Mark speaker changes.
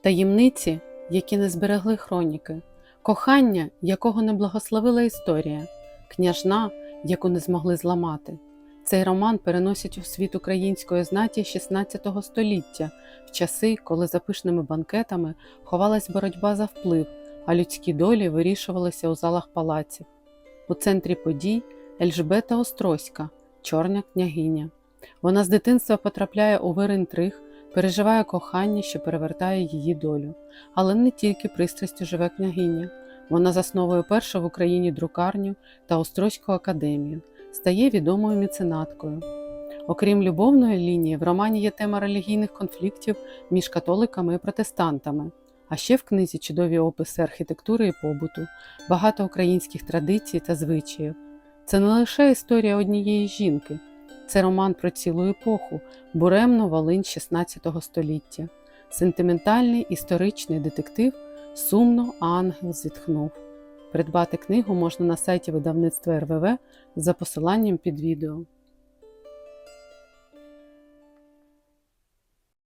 Speaker 1: таємниці, які не зберегли хроніки, кохання, якого не благословила історія, княжна, яку не змогли зламати. Цей роман переносять у світ української знаті XVI століття, в часи, коли за пишними банкетами ховалась боротьба за вплив, а людські долі вирішувалися у залах палаців. У центрі подій Ельжбета Острозька, чорна княгиня. Вона з дитинства потрапляє у вир інтриг, переживає кохання, що перевертає її долю. Але не тільки пристрастю живе княгиня. Вона засновує першу в Україні друкарню та Острозьку академію, стає відомою меценаткою. Окрім любовної лінії, в романі є тема релігійних конфліктів між католиками і протестантами. А ще в книзі чудові описи архітектури і побуту, багато українських традицій та звичаїв. Це не лише історія однієї жінки, це роман про цілу епоху, буремно Волинь XVI століття, сентиментальний історичний детектив Сумно ангел зітхнув. Придбати книгу можна на сайті видавництва РВВ за посиланням під відео.